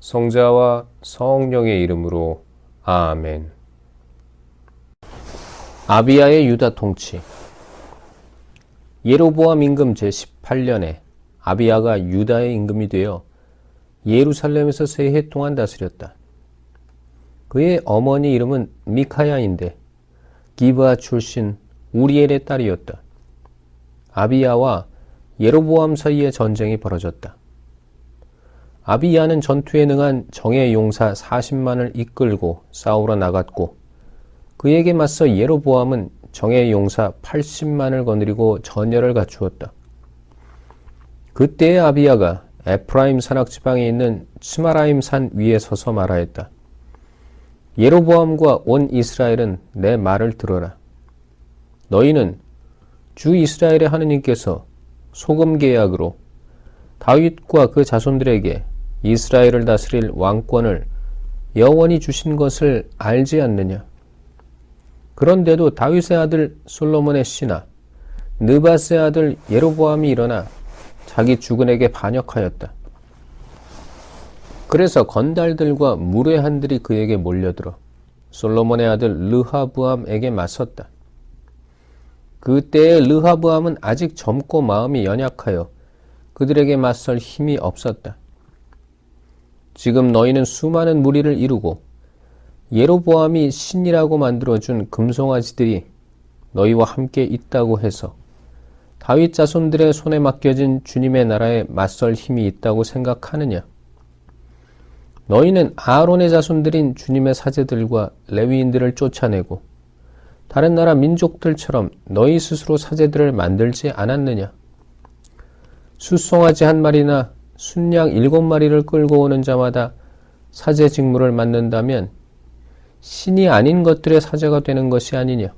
성자와 성령의 이름으로 아멘. 아비야의 유다 통치 예로보암 임금 제18년에 아비야가 유다의 임금이 되어 예루살렘에서 세 해 동안 다스렸다. 그의 어머니 이름은 미카야인데 기브아 출신 우리엘의 딸이었다. 아비야와 예로보암 사이에 전쟁이 벌어졌다. 아비야는 전투에 능한 정예 용사 40만을 이끌고 싸우러 나갔고 그에게 맞서 예로보암은 정예 용사 80만을 거느리고 전열을 갖추었다. 그때의 아비야가 에프라임 산악 지방에 있는 스마라임 산 위에 서서 말하였다. 예로보암과 온 이스라엘은 내 말을 들어라. 너희는 주 이스라엘의 하느님께서 소금 계약으로 다윗과 그 자손들에게 이스라엘을 다스릴 왕권을 영원히 주신 것을 알지 않느냐? 그런데도 다윗의 아들 솔로몬의 씨나 느바스의 아들 예로보암이 일어나 자기 주군에게 반역하였다. 그래서 건달들과 무례한들이 그에게 몰려들어 솔로몬의 아들 르하부암에게 맞섰다. 그때의 르하부암은 아직 젊고 마음이 연약하여 그들에게 맞설 힘이 없었다. 지금 너희는 수많은 무리를 이루고 예로보암이 신이라고 만들어준 금송아지들이 너희와 함께 있다고 해서 다윗 자손들의 손에 맡겨진 주님의 나라에 맞설 힘이 있다고 생각하느냐? 너희는 아론의 자손들인 주님의 사제들과 레위인들을 쫓아내고 다른 나라 민족들처럼 너희 스스로 사제들을 만들지 않았느냐? 숫송아지 한 마리나 순양 일곱 마리를 끌고 오는 자마다 사제 직무를 맡는다면 신이 아닌 것들의 사제가 되는 것이 아니냐.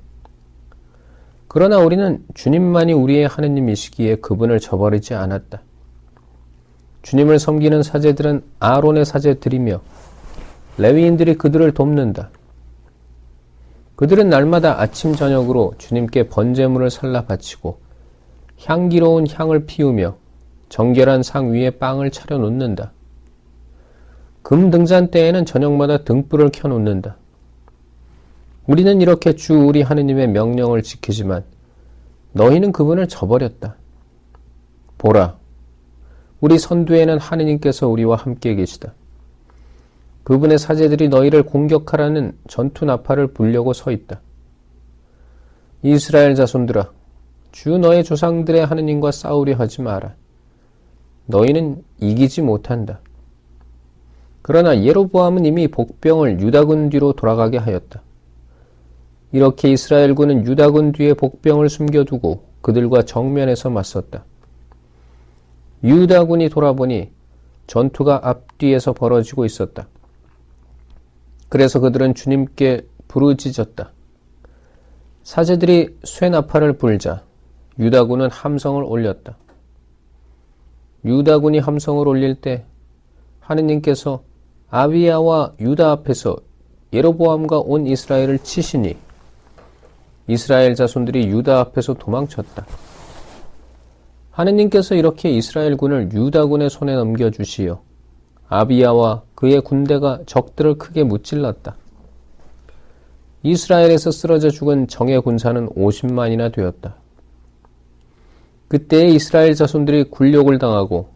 그러나 우리는 주님만이 우리의 하느님이시기에 그분을 저버리지 않았다. 주님을 섬기는 사제들은 아론의 사제들이며 레위인들이 그들을 돕는다. 그들은 날마다 아침 저녁으로 주님께 번제물을 살라 바치고 향기로운 향을 피우며 정결한 상 위에 빵을 차려 놓는다. 금 등잔 때에는 저녁마다 등불을 켜 놓는다. 우리는 이렇게 주 우리 하느님의 명령을 지키지만 너희는 그분을 저버렸다. 보라, 우리 선두에는 하느님께서 우리와 함께 계시다. 그분의 사제들이 너희를 공격하라는 전투 나팔을 불려고 서 있다. 이스라엘 자손들아, 주 너의 조상들의 하느님과 싸우려 하지 마라. 너희는 이기지 못한다. 그러나 예로보암은 이미 복병을 유다군 뒤로 돌아가게 하였다. 이렇게 이스라엘군은 유다군 뒤에 복병을 숨겨두고 그들과 정면에서 맞섰다. 유다군이 돌아보니 전투가 앞뒤에서 벌어지고 있었다. 그래서 그들은 주님께 부르짖었다. 사제들이 쇠나팔을 불자 유다군은 함성을 올렸다. 유다군이 함성을 올릴 때 하느님께서 아비야와 유다 앞에서 예로보암과 온 이스라엘을 치시니 이스라엘 자손들이 유다 앞에서 도망쳤다. 하느님께서 이렇게 이스라엘 군을 유다군의 손에 넘겨주시어 아비야와 그의 군대가 적들을 크게 무찔렀다. 이스라엘에서 쓰러져 죽은 정예 군사는 50만이나 되었다. 그때 이스라엘 자손들이 굴욕을 당하고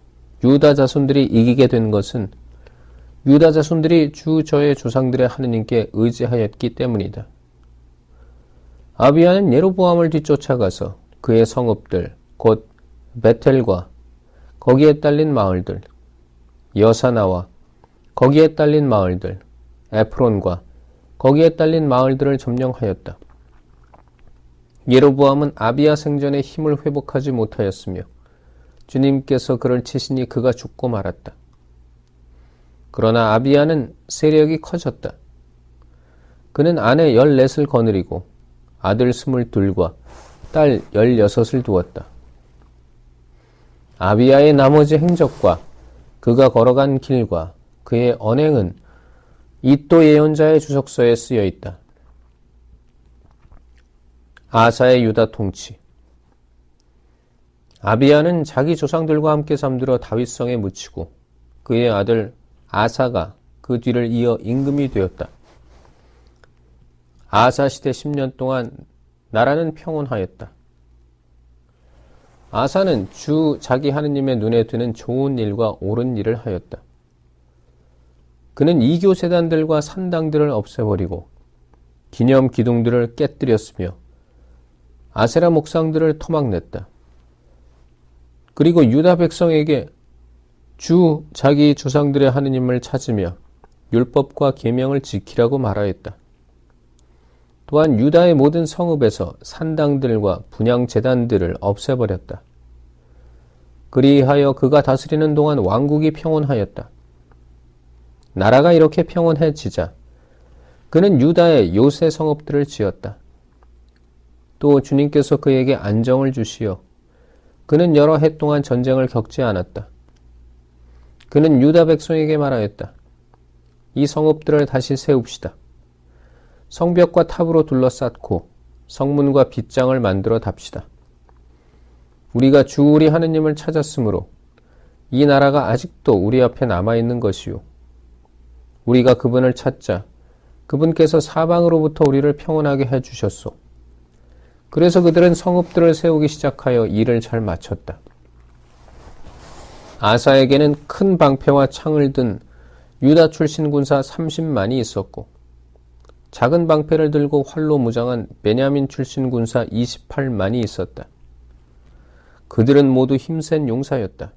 유다 자손들이 이기게 된 것은 유다 자손들이 주 저의 조상들의 하느님께 의지하였기 때문이다. 아비야는 예로보암을 뒤쫓아가서 그의 성읍들 곧 베텔과 거기에 딸린 마을들 여사나와 거기에 딸린 마을들 에프론과 거기에 딸린 마을들을 점령하였다. 예로보암은 아비야 생전에 힘을 회복하지 못하였으며 주님께서 그를 치시니 그가 죽고 말았다. 그러나 아비야는 세력이 커졌다. 그는 아내 14을 거느리고 아들 22과 딸 16을 두었다. 아비야의 나머지 행적과 그가 걸어간 길과 그의 언행은 이또 예언자의 주석서에 쓰여 있다. 아사의 유다 통치 아비야는 자기 조상들과 함께 잠들어 다윗성에 묻히고 그의 아들 아사가 그 뒤를 이어 임금이 되었다. 아사 시대 10년 동안 나라는 평온하였다. 아사는 주 자기 하느님의 눈에 드는 좋은 일과 옳은 일을 하였다. 그는 이교 재단들과 산당들을 없애버리고 기념 기둥들을 깨뜨렸으며 아세라 목상들을 토막냈다. 그리고 유다 백성에게 주 자기 조상들의 하느님을 찾으며 율법과 계명을 지키라고 말하였다. 또한 유다의 모든 성읍에서 산당들과 분양 재단들을 없애버렸다. 그리하여 그가 다스리는 동안 왕국이 평온하였다. 나라가 이렇게 평온해지자 그는 유다의 요새 성읍들을 지었다. 또 주님께서 그에게 안정을 주시어 그는 여러 해 동안 전쟁을 겪지 않았다. 그는 유다 백성에게 말하였다. 이 성읍들을 다시 세웁시다. 성벽과 탑으로 둘러쌌고 성문과 빗장을 만들어 답시다. 우리가 주 우리 하느님을 찾았으므로 이 나라가 아직도 우리 앞에 남아 있는 것이요. 우리가 그분을 찾자 그분께서 사방으로부터 우리를 평온하게 해 주셨소. 그래서 그들은 성읍들을 세우기 시작하여 일을 잘 마쳤다. 아사에게는 큰 방패와 창을 든 유다 출신 군사 30만이 있었고 작은 방패를 들고 활로 무장한 베냐민 출신 군사 28만이 있었다. 그들은 모두 힘센 용사였다.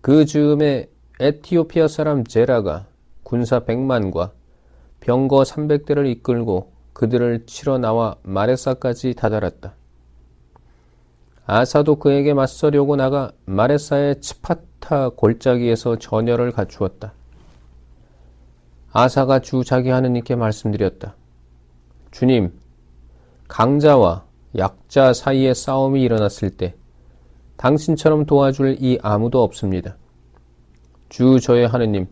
그 즈음에 에티오피아 사람 제라가 군사 100만과 병거 300대를 이끌고 그들을 치러 나와 마레사까지 다다랐다. 아사도 그에게 맞서려고 나가 마레사의 치파타 골짜기에서 전열을 갖추었다. 아사가 주 자기 하느님께 말씀드렸다. 주님, 강자와 약자 사이에 싸움이 일어났을 때 당신처럼 도와줄 이 아무도 없습니다. 주 저의 하느님,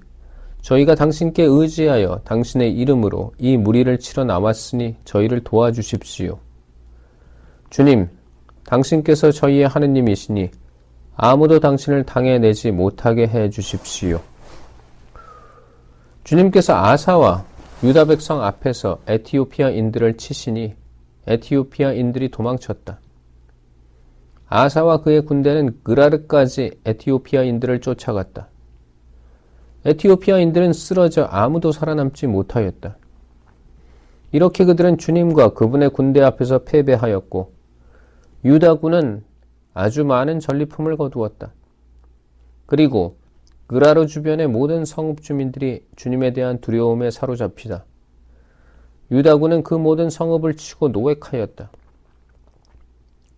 저희가 당신께 의지하여 당신의 이름으로 이 무리를 치러 나왔으니 저희를 도와주십시오. 주님, 당신께서 저희의 하느님이시니 아무도 당신을 당해내지 못하게 해 주십시오. 주님께서 아사와 유다 백성 앞에서 에티오피아인들을 치시니 에티오피아인들이 도망쳤다. 아사와 그의 군대는 그라르까지 에티오피아인들을 쫓아갔다. 에티오피아인들은 쓰러져 아무도 살아남지 못하였다. 이렇게 그들은 주님과 그분의 군대 앞에서 패배하였고 유다군은 아주 많은 전리품을 거두었다. 그리고 그라르 주변의 모든 성읍 주민들이 주님에 대한 두려움에 사로잡히다. 유다군은 그 모든 성읍을 치고 노획하였다.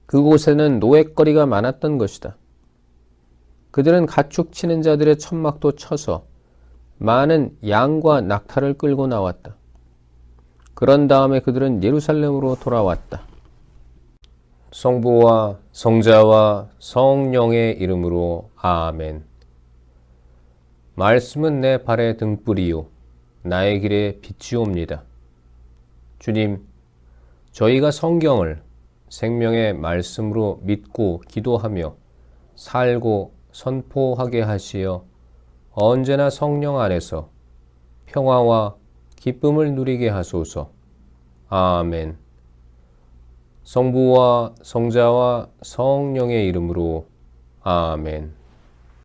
그곳에는 노획거리가 많았던 것이다. 그들은 가축 치는 자들의 천막도 쳐서 많은 양과 낙타를 끌고 나왔다. 그런 다음에 그들은 예루살렘으로 돌아왔다. 성부와 성자와 성령의 이름으로 아멘. 말씀은 내 발의 등불이요 나의 길에 빛이옵니다. 주님, 저희가 성경을 생명의 말씀으로 믿고 기도하며 살고 선포하게 하시어 언제나 성령 안에서 평화와 기쁨을 누리게 하소서. 아멘. 성부와 성자와 성령의 이름으로 아멘.